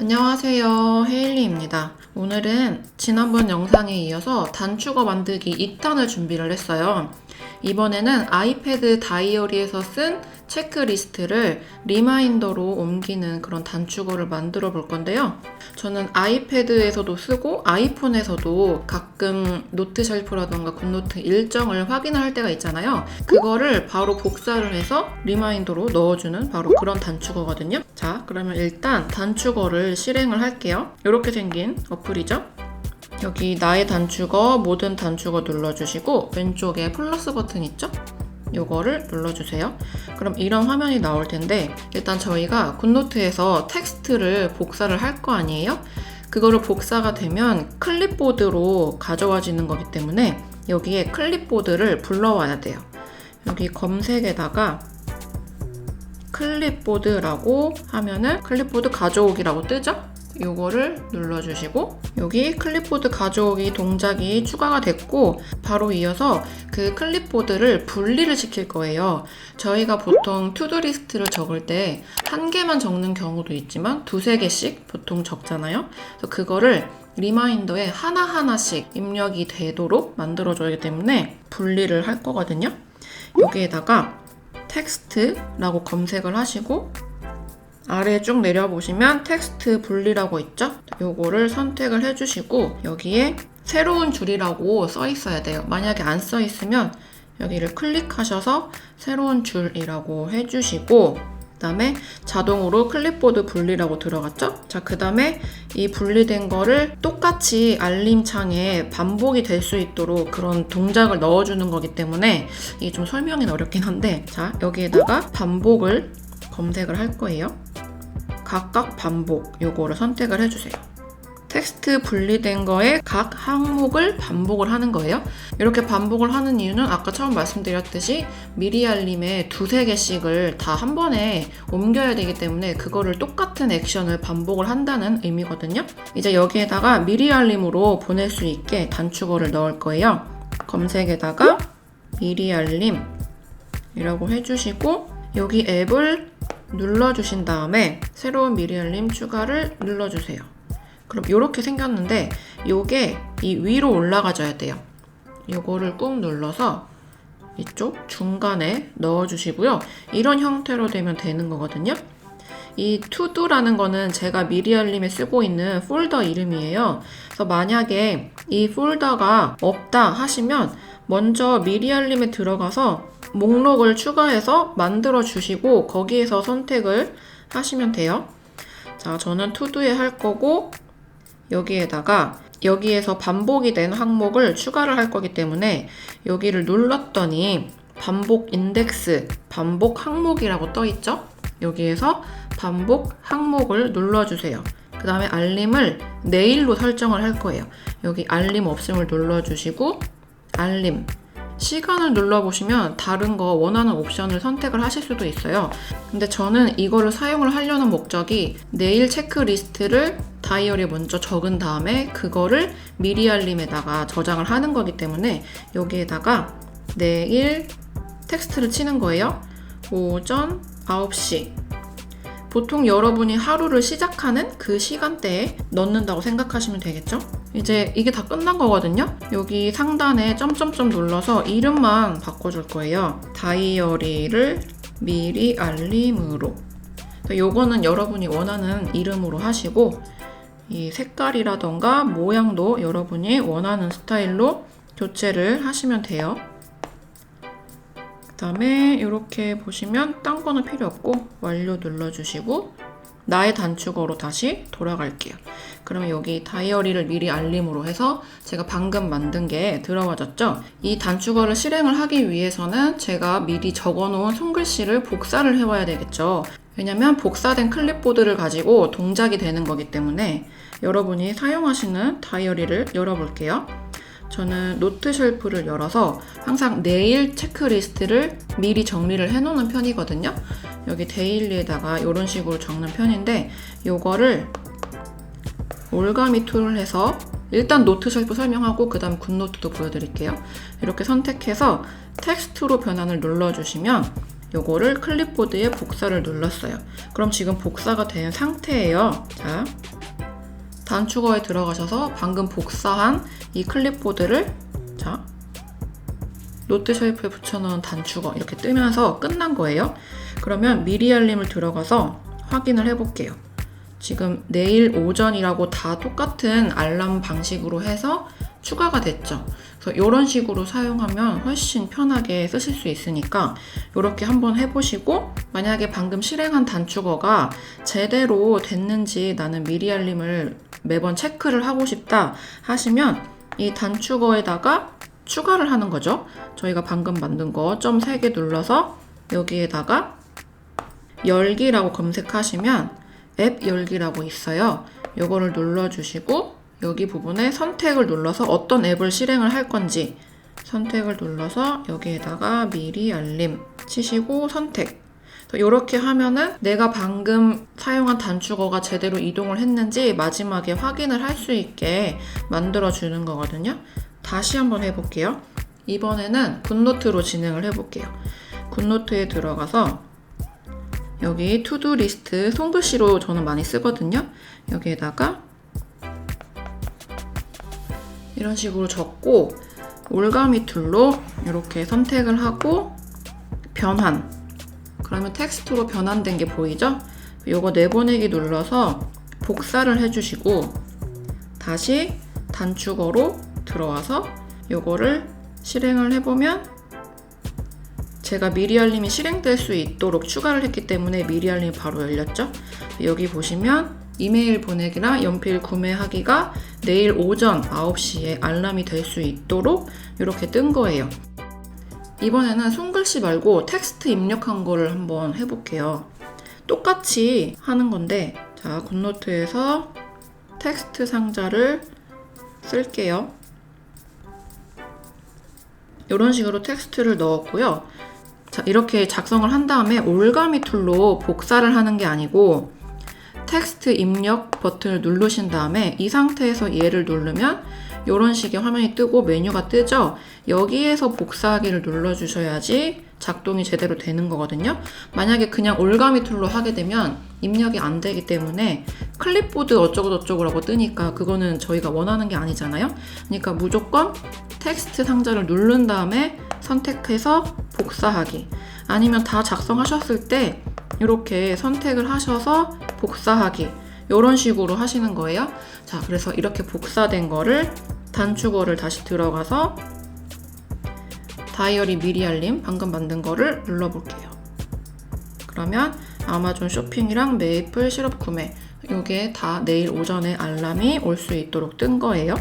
안녕하세요. 헤일리입니다. 오늘은 지난번 영상에 이어서 단축어 만들기 2탄을 준비를 했어요. 이번에는 아이패드 다이어리에서 쓴 체크리스트를 리마인더로 옮기는 그런 단축어를 만들어 볼 건데요. 저는 아이패드에서도 쓰고 아이폰에서도 가끔 노트 쉘프라던가 굿노트 일정을 확인을 할 때가 있잖아요. 그거를 바로 복사를 해서 리마인더로 넣어주는 바로 그런 단축어거든요. 자, 그러면 일단 단축어를 실행을 할게요. 이렇게 생긴 어플이죠. 여기 나의 단축어, 모든 단축어 눌러주시고 왼쪽에 플러스 버튼 있죠? 요거를 눌러주세요. 그럼 이런 화면이 나올 텐데 일단 저희가 굿노트에서 텍스트를 복사를 할 거 아니에요? 그거를 복사가 되면 클립보드로 가져와지는 거기 때문에 여기에 클립보드를 불러와야 돼요. 여기 검색에다가 클립보드라고 하면은 클립보드 가져오기라고 뜨죠? 요거를 눌러주시고 여기 클립보드 가져오기 동작이 추가가 됐고 바로 이어서 그 클립보드를 분리를 시킬 거예요. 저희가 보통 투두리스트를 적을 때 한 개만 적는 경우도 있지만 두세 개씩 보통 적잖아요. 그래서 그거를 리마인더에 하나하나씩 입력이 되도록 만들어줘야 하기 때문에 분리를 할 거거든요. 여기에다가 텍스트라고 검색을 하시고 아래 쭉 내려보시면 텍스트 분리라고 있죠? 요거를 선택을 해주시고 여기에 새로운 줄이라고 써 있어야 돼요. 만약에 안 써 있으면 여기를 클릭하셔서 새로운 줄이라고 해주시고 그 다음에 자동으로 클립보드 분리라고 들어갔죠? 자, 그 다음에 이 분리된 거를 똑같이 알림창에 반복이 될 수 있도록 그런 동작을 넣어주는 거기 때문에 이게 좀 설명이 어렵긴 한데 자, 여기에다가 반복을 검색을 할 거예요. 각각 반복 요거를 선택을 해주세요. 텍스트 분리된 거에 각 항목을 반복을 하는 거예요. 이렇게 반복을 하는 이유는 아까 처음 말씀드렸듯이 미리 알림에 두세 개씩을 다 한 번에 옮겨야 되기 때문에 그거를 똑같은 액션을 반복을 한다는 의미거든요. 이제 여기에다가 미리 알림으로 보낼 수 있게 단축어를 넣을 거예요. 검색에다가 미리 알림이라고 해주시고 여기 앱을 눌러주신 다음에 새로운 미리 알림 추가를 눌러주세요. 그럼 이렇게 생겼는데 요게 이 위로 올라가줘야 돼요. 요거를 꾹 눌러서 이쪽 중간에 넣어주시고요. 이런 형태로 되면 되는 거거든요. 이 투두라는 거는 제가 미리 알림에 쓰고 있는 폴더 이름이에요. 그래서 만약에 이 폴더가 없다 하시면 먼저 미리 알림에 들어가서 목록을 추가해서 만들어 주시고 거기에서 선택을 하시면 돼요. 자, 저는 투두에 할 거고 여기에다가 여기에서 반복이 된 항목을 추가를 할 거기 때문에 여기를 눌렀더니 반복 인덱스, 반복 항목이라고 떠 있죠? 여기에서 반복 항목을 눌러주세요. 그 다음에 알림을 내일로 설정을 할 거예요. 여기 알림 없음을 눌러주시고 알림 시간을 눌러보시면 다른 거 원하는 옵션을 선택을 하실 수도 있어요. 근데 저는 이거를 사용을 하려는 목적이 내일 체크리스트를 다이어리에 먼저 적은 다음에 그거를 미리 알림에다가 저장을 하는 거기 때문에 여기에다가 내일 텍스트를 치는 거예요. 오전 9시. 보통 여러분이 하루를 시작하는 그 시간대에 넣는다고 생각하시면 되겠죠? 이제 이게 다 끝난 거거든요? 여기 상단에 점점점 눌러서 이름만 바꿔줄 거예요. 다이어리를 미리 알림으로. 요거는 여러분이 원하는 이름으로 하시고, 이 색깔이라던가 모양도 여러분이 원하는 스타일로 교체를 하시면 돼요. 그 다음에 이렇게 보시면 딴 거는 필요 없고 완료 눌러주시고 나의 단축어로 다시 돌아갈게요. 그러면 여기 다이어리를 미리 알림으로 해서 제가 방금 만든 게 들어와졌죠? 이 단축어를 실행을 하기 위해서는 제가 미리 적어놓은 손글씨를 복사를 해와야 되겠죠. 왜냐면 복사된 클립보드를 가지고 동작이 되는 거기 때문에 여러분이 사용하시는 다이어리를 열어볼게요. 저는 노트 쉘프를 열어서 항상 내일 체크리스트를 미리 정리를 해놓는 편이거든요. 여기 데일리에다가 이런 식으로 적는 편인데 이거를 올가미 툴을 해서 일단 노트 쉘프 설명하고 그 다음 굿노트도 보여드릴게요. 이렇게 선택해서 텍스트로 변환을 눌러주시면 요거를 클립보드에 복사를 눌렀어요. 그럼 지금 복사가 된 상태예요. 자, 단축어에 들어가셔서 방금 복사한 이 클립보드를 자 노트 쉘프에 붙여놓은 단축어 이렇게 뜨면서 끝난 거예요. 그러면 미리 알림을 들어가서 확인을 해볼게요. 지금 내일 오전이라고 다 똑같은 알람 방식으로 해서 추가가 됐죠. 그래서 이런 식으로 사용하면 훨씬 편하게 쓰실 수 있으니까 이렇게 한번 해보시고 만약에 방금 실행한 단축어가 제대로 됐는지 나는 미리 알림을 매번 체크를 하고 싶다 하시면 이 단축어에다가 추가를 하는 거죠. 저희가 방금 만든 거 점 3개 눌러서 여기에다가 열기라고 검색하시면 앱 열기라고 있어요. 요거를 눌러주시고 여기 부분에 선택을 눌러서 어떤 앱을 실행을 할 건지 선택을 눌러서 여기에다가 미리 알림 치시고 선택 이렇게 하면은 내가 방금 사용한 단축어가 제대로 이동을 했는지 마지막에 확인을 할 수 있게 만들어 주는 거거든요. 다시 한번 해볼게요. 이번에는 굿노트로 진행을 해볼게요. 굿노트에 들어가서 여기 투두 리스트 손글씨로 저는 많이 쓰거든요. 여기에다가 이런 식으로 적고 올가미 툴로 이렇게 선택을 하고 변환 그러면 텍스트로 변환된 게 보이죠? 요거 내보내기 눌러서 복사를 해주시고 다시 단축어로 들어와서 요거를 실행을 해보면 제가 미리 알림이 실행될 수 있도록 추가를 했기 때문에 미리 알림이 바로 열렸죠. 여기 보시면 이메일 보내기랑 연필 구매하기가 내일 오전 9시에 알람이 될 수 있도록 이렇게 뜬 거예요. 이번에는 손글씨 말고 텍스트 입력한 거를 한번 해볼게요. 똑같이 하는 건데, 자, 굿노트에서 텍스트 상자를 쓸게요. 이런 식으로 텍스트를 넣었고요. 자, 이렇게 작성을 한 다음에 올가미 툴로 복사를 하는 게 아니고 텍스트 입력 버튼을 누르신 다음에 이 상태에서 얘를 누르면 이런 식의 화면이 뜨고 메뉴가 뜨죠. 여기에서 복사하기를 눌러주셔야지 작동이 제대로 되는 거거든요. 만약에 그냥 올가미 툴로 하게 되면 입력이 안 되기 때문에 클립보드 어쩌고저쩌고라고 뜨니까 그거는 저희가 원하는 게 아니잖아요. 그러니까 무조건 텍스트 상자를 누른 다음에 선택해서 복사하기. 아니면 다 작성하셨을 때 이렇게 선택을 하셔서 복사하기. 이런 식으로 하시는 거예요. 자, 그래서 이렇게 복사된 거를 단축어를 다시 들어가서 다이어리 미리 알림 방금 만든 거를 눌러볼게요. 그러면 아마존 쇼핑이랑 메이플 시럽 구매 이게 다 내일 오전에 알람이 올 수 있도록 뜬 거예요.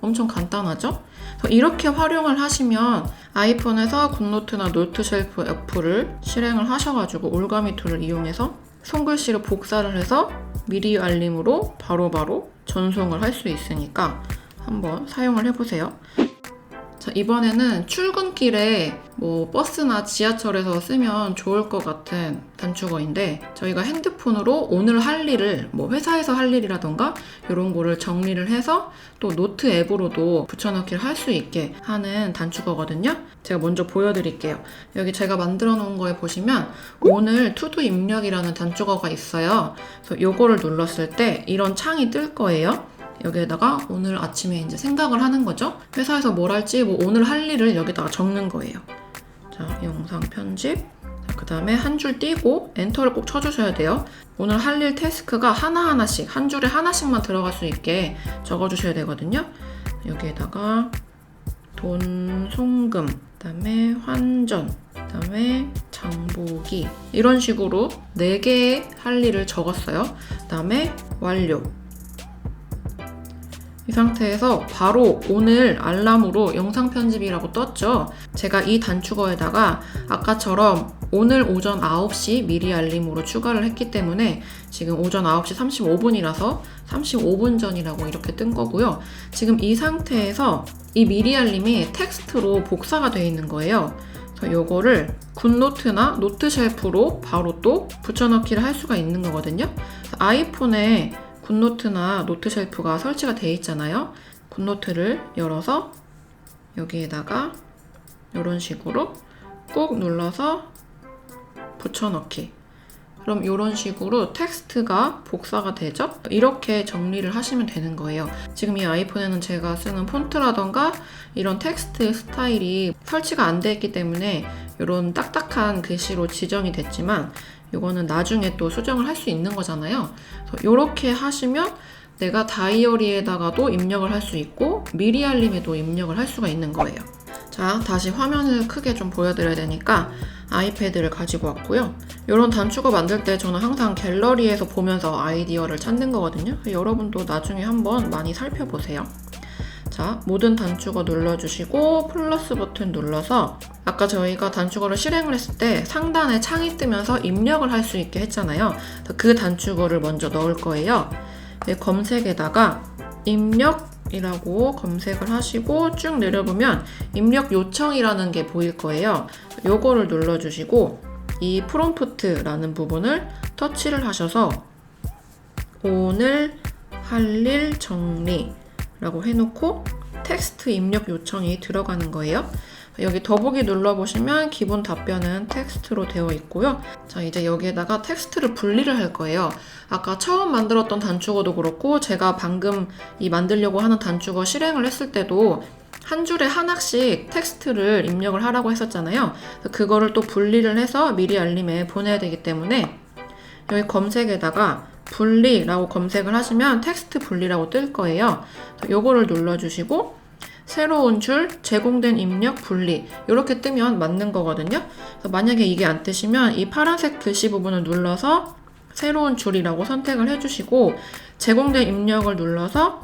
엄청 간단하죠? 이렇게 활용을 하시면 아이폰에서 굿노트나 노트 쉘프 어플을 실행을 하셔가지고 올가미 툴을 이용해서 손글씨로 복사를 해서 미리 알림으로 바로 바로 전송을 할 수 있으니까 한번 사용을 해보세요. 자, 이번에는 출근길에 뭐 버스나 지하철에서 쓰면 좋을 것 같은 단축어인데 저희가 핸드폰으로 오늘 할 일을 뭐 회사에서 할 일이라던가 이런 거를 정리를 해서 또 노트 앱으로도 붙여넣기를 할 수 있게 하는 단축어거든요. 제가 먼저 보여드릴게요. 여기 제가 만들어 놓은 거에 보시면 오늘 투두 입력이라는 단축어가 있어요. 그래서 요거를 눌렀을 때 이런 창이 뜰 거예요. 여기에다가 오늘 아침에 이제 생각을 하는 거죠. 회사에서 뭘 할지 뭐 오늘 할 일을 여기다가 적는 거예요. 자, 영상 편집. 그 다음에 한 줄 띄고 엔터를 꼭 쳐주셔야 돼요. 오늘 할 일 태스크가 하나하나씩, 한 줄에 하나씩만 들어갈 수 있게 적어주셔야 되거든요. 여기에다가 돈, 송금, 그 다음에 환전, 그 다음에 장보기 이런 식으로 4개의 할 일을 적었어요. 그 다음에 완료. 이 상태에서 바로 오늘 알람으로 영상 편집이라고 떴죠. 제가 이 단축어에다가 아까처럼 오늘 오전 9시 미리 알림으로 추가를 했기 때문에 지금 오전 9시 35분이라서 35분 전이라고 이렇게 뜬 거고요. 지금 이 상태에서 이 미리 알림이 텍스트로 복사가 되어 있는 거예요. 그래서 요거를 굿노트나 노트 쉘프로 바로 또 붙여넣기를 할 수가 있는 거거든요. 아이폰에 굿노트나 노트 쉘프가 설치가 되어 있잖아요. 굿노트를 열어서 여기에다가 이런 식으로 꾹 눌러서 붙여넣기. 그럼 이런 식으로 텍스트가 복사가 되죠? 이렇게 정리를 하시면 되는 거예요. 지금 이 아이폰에는 제가 쓰는 폰트라던가 이런 텍스트 스타일이 설치가 안돼 있기 때문에 이런 딱딱한 글씨로 지정이 됐지만 이거는 나중에 또 수정을 할 수 있는 거잖아요. 이렇게 하시면 내가 다이어리에다가도 입력을 할 수 있고 미리 알림에도 입력을 할 수가 있는 거예요. 자, 다시 화면을 크게 좀 보여드려야 되니까 아이패드를 가지고 왔고요. 이런 단축어 만들 때 저는 항상 갤러리에서 보면서 아이디어를 찾는 거거든요. 여러분도 나중에 한번 많이 살펴보세요. 자, 모든 단축어 눌러주시고 플러스 버튼 눌러서 아까 저희가 단축어를 실행을 했을 때 상단에 창이 뜨면서 입력을 할 수 있게 했잖아요. 그 단축어를 먼저 넣을 거예요. 네, 검색에다가 입력 이라고 검색을 하시고 쭉 내려보면 입력 요청이라는 게 보일 거예요. 요거를 눌러주시고 이 프롬프트라는 부분을 터치를 하셔서 오늘 할 일 정리라고 해놓고 텍스트 입력 요청이 들어가는 거예요. 여기 더보기 눌러보시면 기본 답변은 텍스트로 되어 있고요. 자, 이제 여기에다가 텍스트를 분리를 할 거예요. 아까 처음 만들었던 단축어도 그렇고 제가 방금 이 만들려고 하는 단축어 실행을 했을 때도 한 줄에 하나씩 텍스트를 입력을 하라고 했었잖아요. 그거를 또 분리를 해서 미리 알림에 보내야 되기 때문에 여기 검색에다가 분리라고 검색을 하시면 텍스트 분리라고 뜰 거예요. 요거를 눌러주시고 새로운 줄 제공된 입력 분리 이렇게 뜨면 맞는 거거든요. 만약에 이게 안 뜨시면 이 파란색 글씨 부분을 눌러서 새로운 줄이라고 선택을 해주시고 제공된 입력을 눌러서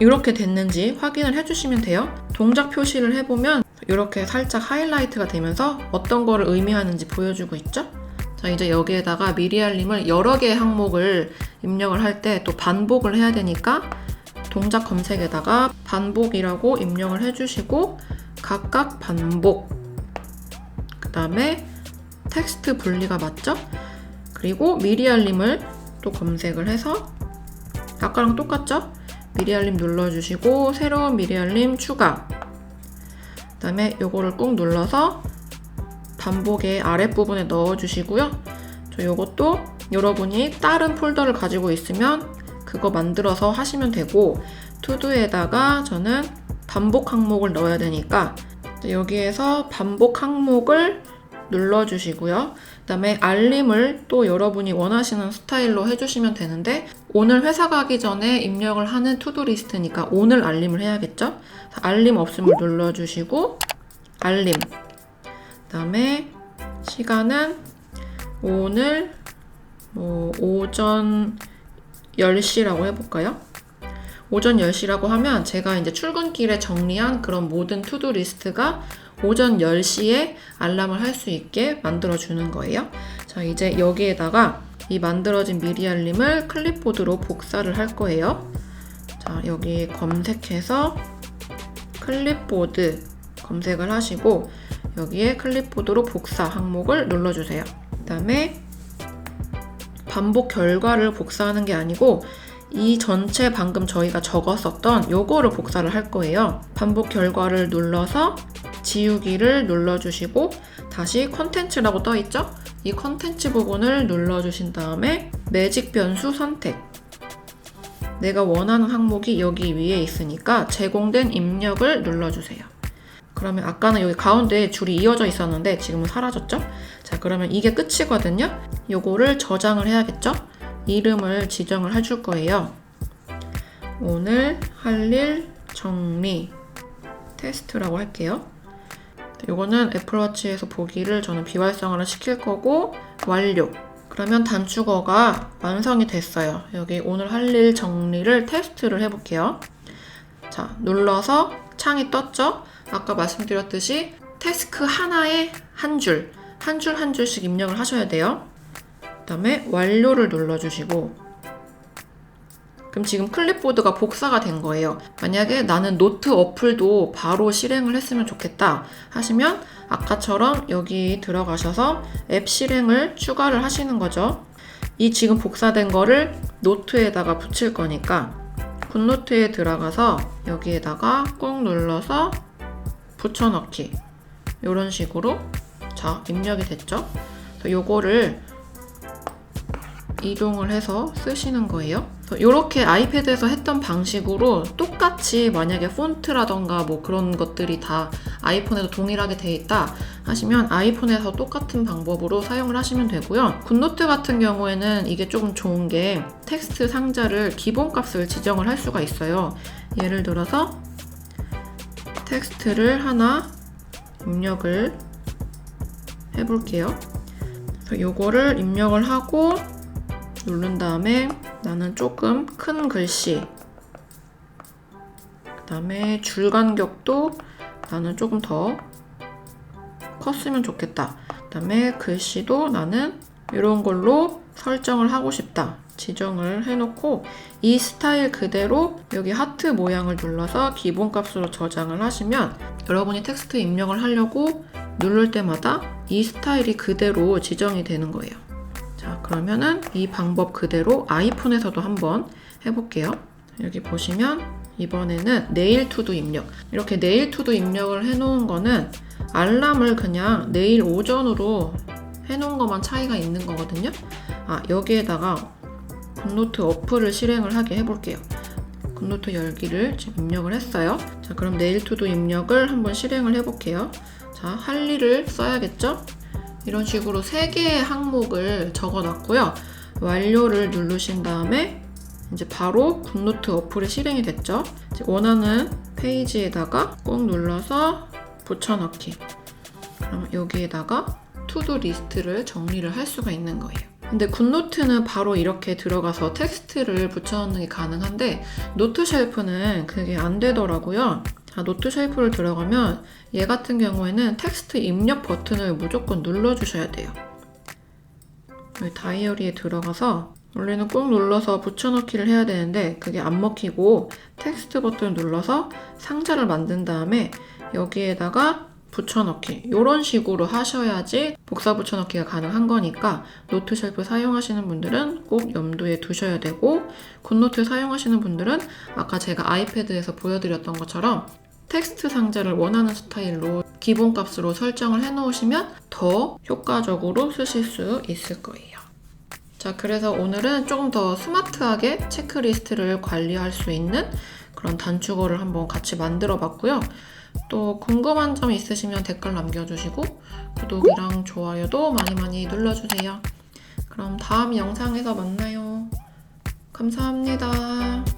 이렇게 됐는지 확인을 해주시면 돼요. 동작 표시를 해보면 이렇게 살짝 하이라이트가 되면서 어떤 거를 의미하는지 보여주고 있죠? 자, 이제 여기에다가 미리 알림을 여러 개의 항목을 입력을 할 때 또 반복을 해야 되니까 동작 검색에다가 반복이라고 입력을 해주시고 각각 반복 그 다음에 텍스트 분리가 맞죠? 그리고 미리 알림을 또 검색을 해서 아까랑 똑같죠? 미리 알림 눌러주시고 새로운 미리 알림 추가 그 다음에 요거를 꾹 눌러서 반복의 아랫부분에 넣어주시고요. 저 요것도 여러분이 다른 폴더를 가지고 있으면 그거 만들어서 하시면 되고 투두에다가 저는 반복 항목을 넣어야 되니까 여기에서 반복 항목을 눌러주시고요. 그 다음에 알림을 또 여러분이 원하시는 스타일로 해주시면 되는데 오늘 회사 가기 전에 입력을 하는 투두 리스트니까 오늘 알림을 해야겠죠? 알림 없음을 눌러주시고 알림 그 다음에 시간은 오늘 뭐 오전 10시라고 해볼까요? 오전 10시라고 하면 제가 이제 출근길에 정리한 그런 모든 투두 리스트가 오전 10시에 알람을 할 수 있게 만들어 주는 거예요. 자, 이제 여기에다가 이 만들어진 미리 알림을 클립보드로 복사를 할 거예요. 자, 여기 검색해서 클립보드 검색을 하시고 여기에 클립보드로 복사 항목을 눌러주세요. 그 다음에 반복 결과를 복사하는 게 아니고 이 전체 방금 저희가 적었었던 요거를 복사를 할 거예요. 반복 결과를 눌러서 지우기를 눌러주시고 다시 컨텐츠라고 떠 있죠? 이 컨텐츠 부분을 눌러주신 다음에 매직 변수 선택 내가 원하는 항목이 여기 위에 있으니까 제공된 입력을 눌러주세요. 그러면 아까는 여기 가운데 줄이 이어져 있었는데 지금은 사라졌죠? 자, 그러면 이게 끝이거든요? 요거를 저장을 해야겠죠? 이름을 지정을 해줄 거예요. 오늘 할 일 정리 테스트라고 할게요. 요거는 애플워치에서 보기를 저는 비활성화를 시킬 거고 완료. 그러면 단축어가 완성이 됐어요. 여기 오늘 할 일 정리를 테스트를 해볼게요. 자, 눌러서 창이 떴죠? 아까 말씀드렸듯이 태스크 하나에 한 줄, 한 줄 한 줄씩 입력을 하셔야 돼요. 그 다음에 완료를 눌러주시고 그럼 지금 클립보드가 복사가 된 거예요. 만약에 나는 노트 어플도 바로 실행을 했으면 좋겠다 하시면 아까처럼 여기 들어가셔서 앱 실행을 추가를 하시는 거죠. 이 지금 복사된 거를 노트에다가 붙일 거니까 굿노트에 들어가서 여기에다가 꾹 눌러서 붙여넣기 이런 식으로 자 입력이 됐죠? 요거를 이동을 해서 쓰시는 거예요. 이렇게 아이패드에서 했던 방식으로 똑같이 만약에 폰트라던가 뭐 그런 것들이 다 아이폰에도 동일하게 돼 있다 하시면 아이폰에서 똑같은 방법으로 사용을 하시면 되고요. 굿노트 같은 경우에는 이게 조금 좋은 게 텍스트 상자를 기본 값을 지정을 할 수가 있어요. 예를 들어서 텍스트를 하나 입력을 해볼게요. 요거를 입력을 하고 누른 다음에 나는 조금 큰 글씨 그 다음에 줄 간격도 나는 조금 더 컸으면 좋겠다 그 다음에 글씨도 나는 이런 걸로 설정을 하고 싶다 지정을 해놓고 이 스타일 그대로 여기 하트 모양을 눌러서 기본값으로 저장을 하시면 여러분이 텍스트 입력을 하려고 누를 때마다 이 스타일이 그대로 지정이 되는 거예요. 자, 그러면은 이 방법 그대로 아이폰에서도 한번 해볼게요. 여기 보시면 이번에는 네일 투두 입력. 이렇게 네일 투두 입력을 해놓은 거는 알람을 그냥 내일 오전으로 해놓은 것만 차이가 있는 거거든요. 아, 여기에다가 굿노트 어플을 실행을 하게 해볼게요. 굿노트 열기를 지금 입력을 했어요. 자, 그럼 네일 투두 입력을 한번 실행을 해볼게요. 자, 할 일을 써야겠죠? 이런 식으로 세 개의 항목을 적어 놨고요. 완료를 누르신 다음에 이제 바로 굿노트 어플이 실행이 됐죠. 원하는 페이지에다가 꼭 눌러서 붙여넣기. 그러면 여기에다가 투두 리스트를 정리를 할 수가 있는 거예요. 근데 굿노트는 바로 이렇게 들어가서 텍스트를 붙여넣는 게 가능한데 노트 쉘프는 그게 안 되더라고요. 자, 노트 쉘프를 들어가면 얘 같은 경우에는 텍스트 입력 버튼을 무조건 눌러주셔야 돼요. 다이어리에 들어가서 원래는 꼭 눌러서 붙여넣기를 해야 되는데 그게 안 먹히고 텍스트 버튼을 눌러서 상자를 만든 다음에 여기에다가 붙여넣기 이런 식으로 하셔야지 복사 붙여넣기가 가능한 거니까 노트 쉘프 사용하시는 분들은 꼭 염두에 두셔야 되고 굿노트 사용하시는 분들은 아까 제가 아이패드에서 보여드렸던 것처럼 텍스트 상자를 원하는 스타일로 기본값으로 설정을 해놓으시면 더 효과적으로 쓰실 수 있을 거예요. 자, 그래서 오늘은 조금 더 스마트하게 체크리스트를 관리할 수 있는 그런 단축어를 한번 같이 만들어 봤고요. 또 궁금한 점 있으시면 댓글 남겨주시고 구독이랑 좋아요도 많이 많이 눌러주세요. 그럼 다음 영상에서 만나요. 감사합니다.